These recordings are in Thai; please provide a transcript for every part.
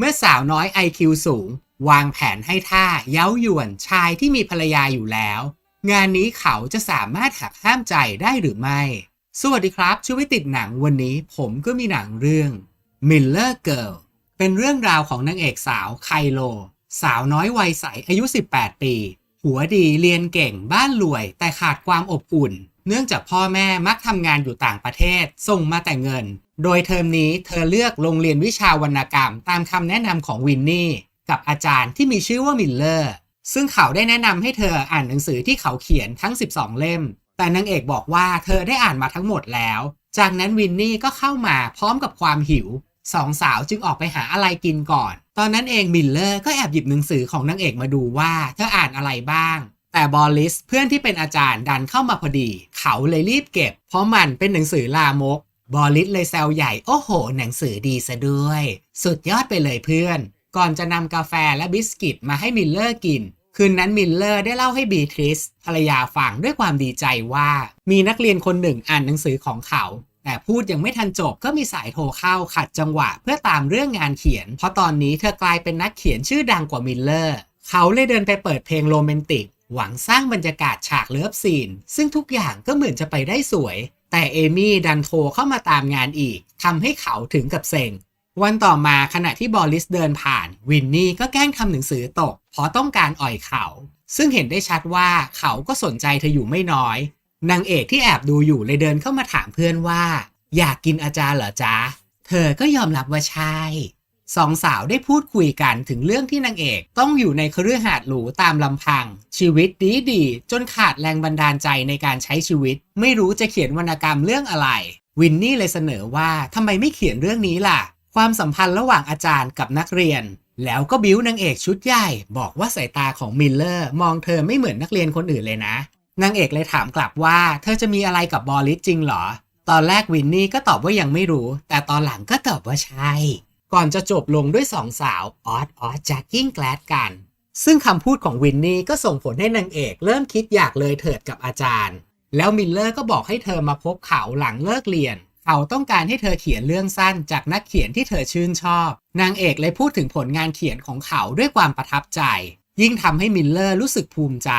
เมื่อสาวน้อย IQ สูง วางแผนให้ท่าเย้ายวนชายที่มีภรรยาอยู่แล้ว งานนี้เขาจะสามารถหักห้ามใจได้หรือไม่ สวัสดีครับช่วยติดหนังวันนี้ผมก็มีหนังเรื่อง Miller Girl เป็นเรื่องราวของนางเอกสาวไคโล สาวน้อยวัยใสอายุ 18 ปี หัวดีเรียนเก่งบ้านรวย แต่ขาดความอบอุ่น เนื่องจากพ่อแม่มักทำงานอยู่ต่างประเทศ ส่งมาแต่เงิน โดยเทอมนี้เธอเลือกโรงเรียนวิชาวรรณกรรม ตามคำแนะนำของวินนี่ กับอาจารย์ที่มีชื่อว่ามิลเลอร์ ซึ่งเขาได้แนะนำให้เธออ่านหนังสือที่เขาเขียนทั้ง 12 เล่ม แต่นางเอกบอกว่าเธอได้อ่านมาทั้งหมดแล้ว จากนั้นวินนี่ก็เข้ามาพร้อมกับความหิวสองสาวจึงออกไปหาอะไรกินก่อน ตอนนั้นเองมิลเลอร์ก็แอบหยิบหนังสือของนางเอกมาดูว่าเธออ่านอะไรบ้าง แต่บอลลิสเพื่อนที่เป็นอาจารย์ดันเข้ามาพอดี เขาเลยรีบเก็บ เพราะมันเป็นหนังสือลามก บอลลิสเลยแซวใหญ่ โอ้โห หนังสือดีซะด้วย สุดยอดไปเลยเพื่อน ก่อนจะนำกาแฟและบิสกิตมาให้มิลเลอร์กิน คืนนั้นมิลเลอร์ได้เล่าให้บีทริสภรรยาฟังด้วยความดีใจว่า มีนักเรียนคนหนึ่งอ่านหนังสือของเขา แต่พูดยังไม่ทันจบก็มีสายโทรเข้าขัดจังหวะเพื่อตามเรื่องงานเขียน เพราะตอนนี้เธอกลายเป็นนักเขียนชื่อดังกว่ามิลเลอร์ เขาเลยเดินไปเปิดเพลงโรแมนติกหวังสร้างบรรยากาศฉากเลิฟซีน ซึ่งทุกอย่างก็เหมือนจะไปได้สวย แต่เอมี่ดันโทรเข้ามาตามงานอีกทำให้เขาถึงกับเซ็ง วันต่อมาขณะที่บอลิสเดินผ่าน วินนี่ก็แกล้งทำหนังสือตก เพราะต้องการอ่อยเขา ซึ่งเห็นได้ชัดว่าเขาก็สนใจเธออยู่ไม่น้อย นางเอกที่แอบดูอยู่เลยเดินเข้ามาถามเพื่อนว่า อยากกินอาจารย์เหรอจ๊ะ เธอก็ยอมรับว่าใช่ สองสาวได้พูดคุยกันถึงเรื่องที่นางเอกต้องอยู่ในคฤหาสน์หรูตามลำพัง ชีวิตดีดีๆจนขาดแรงบันดาลใจในการใช้ชีวิต ไม่รู้จะเขียนวรรณกรรมเรื่องอะไร วินนี่เลยเสนอว่าทำไมไม่เขียนเรื่องนี้ล่ะ ความสัมพันธ์ระหว่างอาจารย์กับนักเรียน แล้วก็บิ้วนางเอกชุดใหญ่ บอกว่าสายตาของมิลเลอร์มองเธอไม่เหมือนนักเรียนคนอื่นเลยนะนางเอกเลยถามกลับว่า เธอจะมีอะไรกับบอลลิสจริงเหรอ ตอนแรกวินนี่ก็ตอบว่ายังไม่รู้ แต่ตอนหลังก็ตอบว่าใช่ ก่อนจะจบลงด้วยสองสาวออสออสจากกิ้งแกลดกัน ซึ่งคำพูดของวินนี่ก็ส่งผลให้นางเอกเริ่มคิดอยากเลยเถิดกับอาจารย์ แล้วมิลเลอร์ก็บอกให้เธอมาพบเขาหลังเลิกเรียน เขาต้องการให้เธอเขียนเรื่องสั้นจากนักเขียนที่เธอชื่นชอบ นางเอกเลยพูดถึงผลงานเขียนของเขาด้วยความประทับใจ ยิ่งทำให้มิลเลอร์รู้สึกภูมิใจ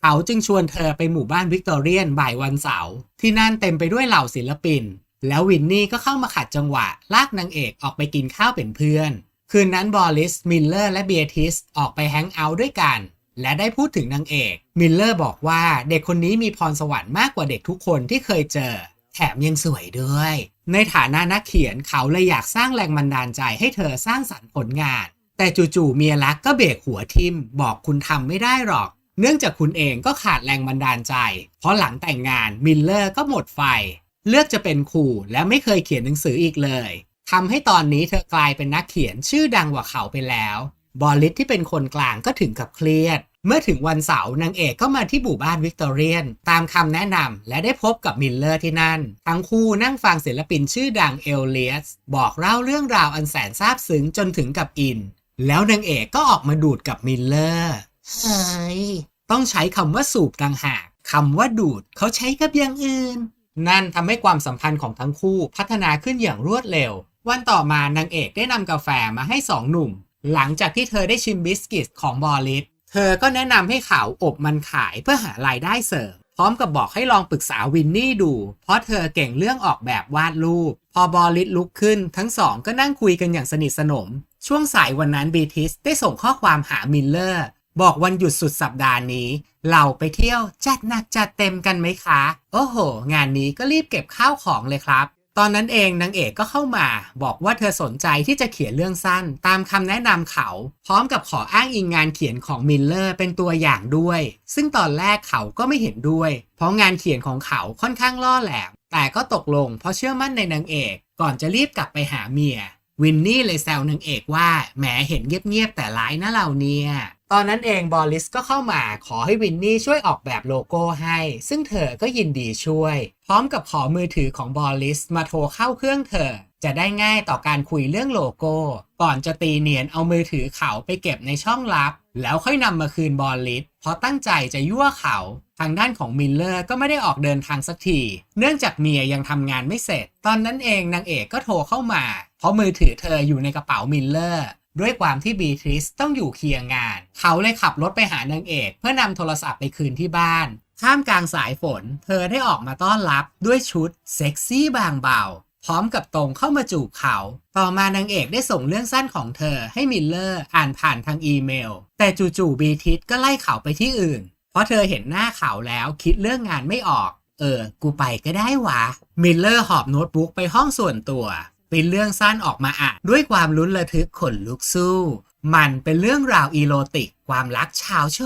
เขาจึงชวนเธอไปหมู่บ้านวิกตอเรียนบ่ายวันเสาร์ที่นั่นเต็มไปด้วยเหล่าศิลปิน แล้ววินนี่ก็เข้ามาขัดจังหวะ ลากนางเอกออกไปกินข้าวเป็นเพื่อน คืนนั้นบอลิส มิลเลอร์และเบียทิสออกไปแฮงเอาท์ด้วยกัน และได้พูดถึงนางเอก มิลเลอร์บอกว่าเด็กคนนี้มีพรสวรรค์มากกว่าเด็กทุกคนที่เคยเจอ แถมยังสวยด้วย ในฐานะนักเขียนเขาเลยอยากสร้างแรงบันดาลใจให้เธอสร้างสรรค์ผลงาน แต่จู่ๆเมียรักก็เบรกหัวทิมบอกคุณทำไม่ได้หรอก เนื่องจากคุณเองก็ขาดแรงบันดาลใจ เพราะหลังแต่งงานมิลเลอร์ก็หมดไฟ เลือกจะเป็นครูและไม่เคยเขียนหนังสืออีกเลยทำให้ตอนนี้เธอกลายเป็นนักเขียนชื่อดังกว่าเขาไปแล้ว บอลลิสที่เป็นคนกลางก็ถึงกับเครียด เมื่อถึงวันเสาร์นางเอกก็มาที่หมู่บ้านวิกตอเรียน ตามคำแนะนำและได้พบกับมิลเลอร์ที่นั่น ทั้งคู่นั่งฟังศิลปินชื่อดังเอลเลียสบอกเล่าเรื่องราวอันแสนซาบซึ้งจนถึงกับอิน แล้วนางเอกก็ออกมาดูดกับมิลเลอร์เฮ้ยต้องใช้คำว่าสูบต่างหากคำว่าดูดเขาใช้กับอย่างอื่น นั่นทำให้ความสัมพันธ์ของทั้งคู่พัฒนาขึ้นอย่างรวดเร็ว วันต่อมานางเอกได้นำกาแฟมาให้สองหนุ่ม หลังจากที่เธอได้ชิมบิสกิตของบอลิสเธอก็แนะนำให้เขาอบมันขายเพื่อหารายได้เสริมพร้อมกับบอกให้ลองปรึกษาวินนี่ดู เพราะเธอเก่งเรื่องออกแบบวาดรูป พอบอลิสลุกขึ้น ทั้งสองก็นั่งคุยกันอย่างสนิทสนม ช่วงสายวันนั้นบีทิสได้ส่งข้อความหามิลเลอร์ บอกวันหยุดสุดสัปดาห์นี้ เราไปเที่ยวจัดหนักจัดเต็มกันไหมคะ โอ้โห งานนี้ก็รีบเก็บข้าวของเลยครับ ตอนนั้นเองนางเอกก็เข้ามาบอกว่าเธอสนใจที่จะเขียนเรื่องสั้น ตามคำแนะนำเขา พร้อมกับขออ้างอิงงานเขียนของมิลเลอร์เป็นตัวอย่างด้วย ซึ่งตอนแรกเขาก็ไม่เห็นด้วย เพราะงานเขียนของเขาค่อนข้างล่อแหลม แต่ก็ตกลงเพราะเชื่อมั่นในนางเอก ก่อนจะรีบกลับไปหาเมีย วินนี่เลยแซวนางเอกว่าแหมเห็นเงียบๆแต่ร้ายนะเราเนี่ย ตอนนั้นเองบอลลิสก็เข้ามาขอให้วินนี่ช่วยออกแบบโลโก้ให้ ซึ่งเธอก็ยินดีช่วย พร้อมกับขอมือถือของบอลลิสมาโทรเข้าเครื่องเธอ จะได้ง่ายต่อการคุยเรื่องโลโก้ ก่อนจะตีเนียนเอามือถือเขาไปเก็บในช่องลับ แล้วค่อยนำมาคืนบอลลิสเพราะตั้งใจจะยั่วเขา ทางด้านของมิลเลอร์ก็ไม่ได้ออกเดินทางสักที เนื่องจากเมียยังทำงานไม่เสร็จ ตอนนั้นเองนางเอกก็โทรเข้ามา เพราะมือถือเธออยู่ในกระเป๋ามิลเลอร์ ด้วยความที่บีทริสต้องอยู่เคียร์งาน เขาเลยขับรถไปหานางเอกเพื่อนำโทรศัพท์ไปคืนที่บ้าน ท่ามกลางสายฝน เธอได้ออกมาต้อนรับด้วยชุดเซ็กซี่บางเบา พร้อมกับตรงเข้ามาจูบเขา ต่อมานางเอกได้ส่งเรื่องสั้นของเธอให้มิลเลอร์อ่านผ่านทางอีเมล แต่จู่ๆบีทิสก็ไล่เขาไปที่อื่น เพราะเธอเห็นหน้าเขาแล้วคิดเรื่องงานไม่ออก เออ กูไปก็ได้วะมิลเลอร์หอบโน้ตบุ๊กไปห้องส่วนตัว เป็นเรื่องสั้นออกมาอ่านด้วยความลุ้นระทึกขนลุกสู้ มันเป็นเรื่องราวอีโรติก ความรักชาวโช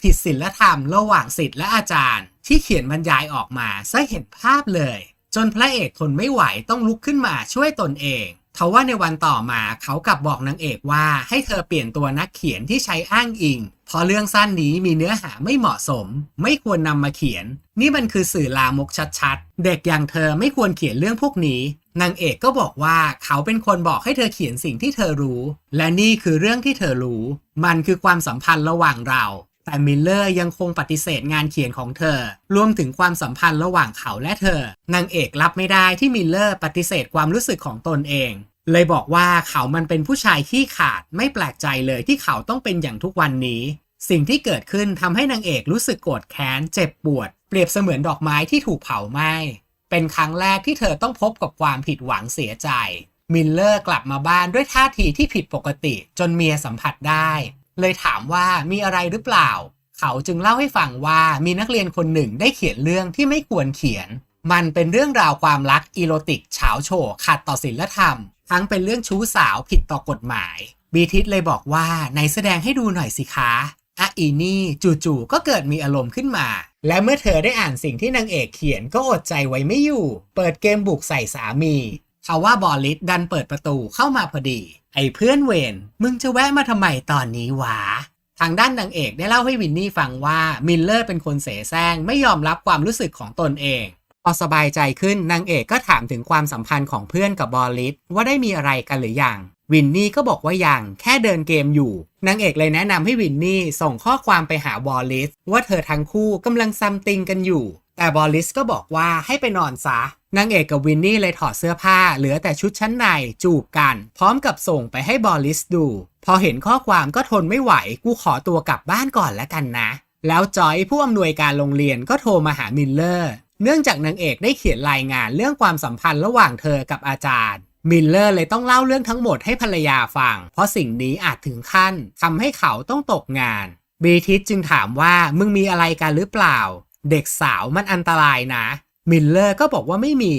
ผิดศีลธรรมระหว่างศิษย์และอาจารย์ ที่เขียนบรรยายออกมาซะเห็นภาพเลย จนพระเอกทนไม่ไหวต้องลุกขึ้นมาช่วยตนเอง ทว่าในวันต่อมาเขากลับบอกนางเอกว่าให้เธอเปลี่ยนตัวนักเขียนที่ใช้อ้างอิง เพราะเรื่องสั้นนี้มีเนื้อหาไม่เหมาะสม ไม่ควรนำมาเขียน นี่มันคือสื่อลามกชัดๆ เด็กอย่างเธอไม่ควรเขียนเรื่องพวกนี้นางเอกก็บอกว่าเขาเป็นคนบอกให้เธอเขียนสิ่งที่เธอรู้ และนี่คือเรื่องที่เธอรู้ มันคือความสัมพันธ์ระหว่างเราแต่มิลเลอร์ยังคงปฏิเสธงานเขียนของเธอ รวมถึงความสัมพันธ์ระหว่างเขาและเธอ นางเอกรับไม่ได้ที่มิลเลอร์ปฏิเสธความรู้สึกของตนเอง เลยบอกว่าเขามันเป็นผู้ชายขี้ขาดไม่แปลกใจเลยที่เขาต้องเป็นอย่างทุกวันนี้ สิ่งที่เกิดขึ้นทำให้นางเอกรู้สึกโกรธแค้นเจ็บปวด เปรียบเสมือนดอกไม้ที่ถูกเผาไหม้เป็นครั้งแรกที่เธอต้องพบกับความผิดหวังเสียใจ มิลเลอร์กลับมาบ้านด้วยท่าทีที่ผิดปกติจนเมียสัมผัสได้ เลยถามว่ามีอะไรหรือเปล่า เขาจึงเล่าให้ฟังว่ามีนักเรียนคนหนึ่งได้เขียนเรื่องที่ไม่ควรเขียน มันเป็นเรื่องราวความรักอีโรติกเฉาโฉขัดต่อศีลธรรม ทั้งเป็นเรื่องชู้สาวผิดต่อกฎหมาย บีทิสเลยบอกว่าไหนแสดงให้ดูหน่อยสิคะอะอีนี่จู่ๆก็เกิดมีอารมณ์ขึ้นมา และเมื่อเธอได้อ่านสิ่งที่นางเอกเขียนก็อดใจไว้ไม่อยู่ เปิดเกมบุกใส่สามีเขาว่าบอลลิสดันเปิดประตูเข้ามาพอดี ไอ้เพื่อนเวนมึงจะแวะมาทำไมตอนนี้วะทางด้านนางเอกได้เล่าให้วินนี่ฟังว่ามิลเลอร์เป็นคนเสแสร้งไม่ยอมรับความรู้สึกของตนเอง พอสบายใจขึ้นนางเอกก็ถามถึงความสัมพันธ์ของเพื่อนกับบอลลิสว่าได้มีอะไรกันหรือยังวินนี่ก็บอกว่ายังแค่เดินเกมอยู่นางเอกเลยแนะนำให้วินนี่ส่งข้อความไปหาบอลลิสว่าเธอทั้งคู่กำลังซัมติงกันอยู่ แต่บอลลิสก็บอกว่าให้ไปนอนซะนางเอกกับวินนี่เลยถอดเสื้อผ้าเหลือแต่ชุดชั้นในจูบกัน พร้อมกับส่งไปให้บอลลิสดู พอเห็นข้อความก็ทนไม่ไหวกูขอตัวกลับบ้านก่อนแล้วกันนะ แล้วจอยผู้อำนวยการโรงเรียนก็โทรมาหามิลเลอร์ เนื่องจากนางเอกได้เขียนรายงานเรื่องความสัมพันธ์ระหว่างเธอกับอาจารย์มิลเลอร์เลยต้องเล่าเรื่องทั้งหมดให้ภรรยาฟัง เพราะสิ่งนี้อาจถึงขั้นทำให้เขาต้องตกงานบีทิสจึงถามว่ามึงมีอะไรกันหรือเปล่า เด็กสาวมันอันตรายนะ มิลเลอร์ก็บอกว่าไม่มี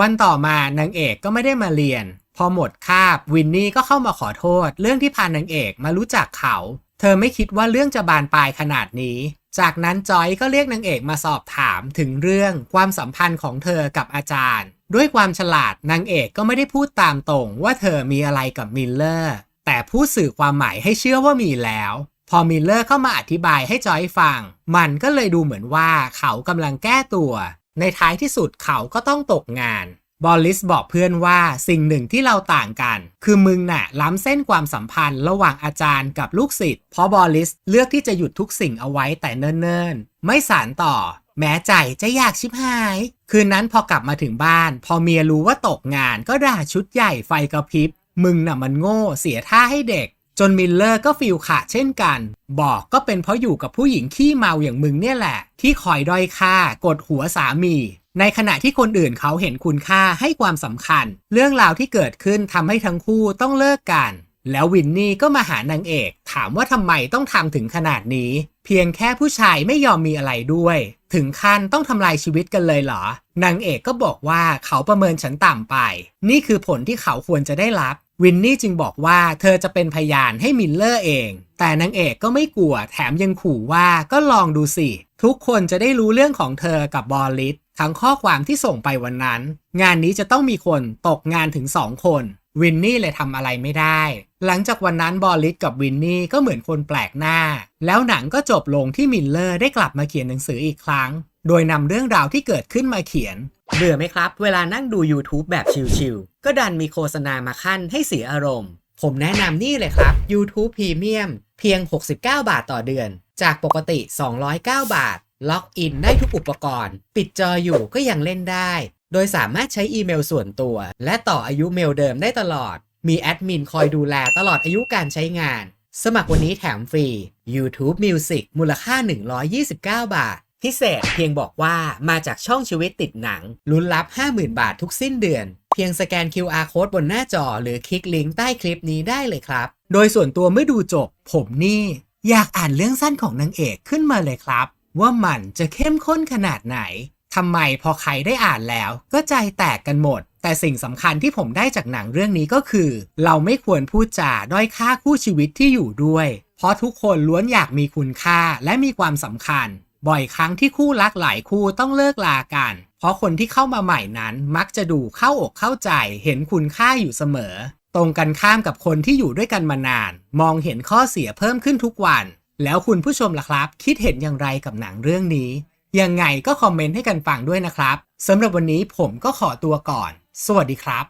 วันต่อมานางเอกก็ไม่ได้มาเรียน พอหมดคาบวินนี่ก็เข้ามาขอโทษ เรื่องที่พานางเอกมารู้จักเขา เธอไม่คิดว่าเรื่องจะบานปลายขนาดนี้ จากนั้นจอยก็เรียกนางเอกมาสอบถามถึงเรื่องความสัมพันธ์ของเธอกับอาจารย์ ด้วยความฉลาดนางเอกก็ไม่ได้พูดตามตรงว่าเธอมีอะไรกับมิลเลอร์ แต่พูดสื่อความหมายให้เชื่อว่ามีแล้ว พอมิลเลอร์เข้ามาอธิบายให้จอยฟัง มันก็เลยดูเหมือนว่าเขากำลังแก้ตัว ในท้ายที่สุดเขาก็ต้องตกงาน บอลลิสบอกเพื่อนว่าสิ่งหนึ่งที่เราต่างกัน คือมึงน่ะล้ำเส้นความสัมพันธ์ระหว่างอาจารย์กับลูกศิษย์เพราะบอลลิสเลือกที่จะหยุดทุกสิ่งเอาไว้แต่เนิ่นๆ ไม่สารต่อ แม้ใจจะอยากชิบหาย คืนนั้นพอกลับมาถึงบ้าน พอเมียรู้ว่าตกงานก็ด่าชุดใหญ่ไฟกระพริบ มึงน่ะมันโง่เสียท่าให้เด็ก จนมิลเลอร์ก็ฟิลขาดเช่นกัน บอกก็เป็นเพราะอยู่กับผู้หญิงขี้เมาอย่างมึงเนี่ยแหละ ที่คอยด้อยค่ากดหัวสามี ในขณะที่คนอื่นเขาเห็นคุณค่าให้ความสำคัญ เรื่องราวที่เกิดขึ้นทำให้ทั้งคู่ต้องเลิกกัน แล้ววินนี่ก็มาหานางเอก ถามว่าทำไมต้องทำถึงขนาดนี้ เพียงแค่ผู้ชายไม่ยอมมีอะไรด้วย ถึงขั้นต้องทำลายชีวิตกันเลยเหรอนางเอกก็บอกว่าเขาประเมินฉันต่ำไป นี่คือผลที่เขาควรจะได้รับวินนี่จึงบอกว่าเธอจะเป็นพยานให้มิลเลอร์เอง แต่นางเอกก็ไม่กลัวแถมยังขู่ว่าก็ลองดูสิ ทุกคนจะได้รู้เรื่องของเธอกับบอลลิส ทั้งข้อความที่ส่งไปวันนั้น งานนี้จะต้องมีคนตกงานถึงสองคน วินนี่เลยทำอะไรไม่ได้ หลังจากวันนั้นบอลลิสกับวินนี่ก็เหมือนคนแปลกหน้า แล้วหนังก็จบลงที่มิลเลอร์ได้กลับมาเขียนหนังสืออีกครั้ง โดยนำเรื่องราวที่เกิดขึ้นมาเขียนเบื่อไหมครับ เวลานั่งดู YouTube แบบชิลๆก็ดันมีโฆษณามาขั้นให้เสียอารมณ์ ผมแนะนำนี่เลยครับ YouTube Premium เพียง 69 บาทต่อเดือน จากปกติ 209 บาท ล็อกอินได้ทุกอุปกรณ์ ปิดจออยู่ก็ยังเล่นได้ โดยสามารถใช้อีเมลส่วนตัว และต่ออายุเมลเดิมได้ตลอด มีแอดมินคอยดูแลตลอดอายุการใช้งาน สมัครวันนี้แถมฟรี YouTube Music มูลค่า 129 บาท พิเศษเพียงบอกว่ามาจากช่องชีวิตติดหนัง ลุ้นรับ 50,000 บาททุกสิ้นเดือน เพียงสแกน QR Code บนหน้าจอ หรือคลิกลิงก์ใต้คลิปนี้ได้เลยครับ โดยส่วนตัวเมื่อดูจบ ผมนี่ อยากอ่านเรื่องสั้นของนางเอกขึ้นมาเลยครับ ว่ามันจะเข้มข้นขนาดไหนทำไมพอใครได้อ่านแล้ว ก็ใจแตกกันหมด แต่สิ่งสำคัญที่ผมได้จากหนังเรื่องนี้ก็คือ เราไม่ควรพูดจาด้อยค่าคู่ชีวิตที่อยู่ด้วย เพราะทุกคนล้วนอยากมีคุณค่าและมีความสำคัญ บ่อยครั้งที่คู่รักหลายคู่ต้องเลิกลากัน เพราะคนที่เข้ามาใหม่นั้นมักจะดูเข้าอกเข้าใจ เห็นคุณค่าอยู่เสมอ ตรงกันข้ามกับคนที่อยู่ด้วยกันมานาน มองเห็นข้อเสียเพิ่มขึ้นทุกวัน แล้วคุณผู้ชมล่ะครับ คิดเห็นอย่างไรกับหนังเรื่องนี้ ยังไงก็คอมเมนต์ให้กันฟังด้วยนะครับสำหรับวันนี้ผมก็ขอตัวก่อน สวัสดีครับ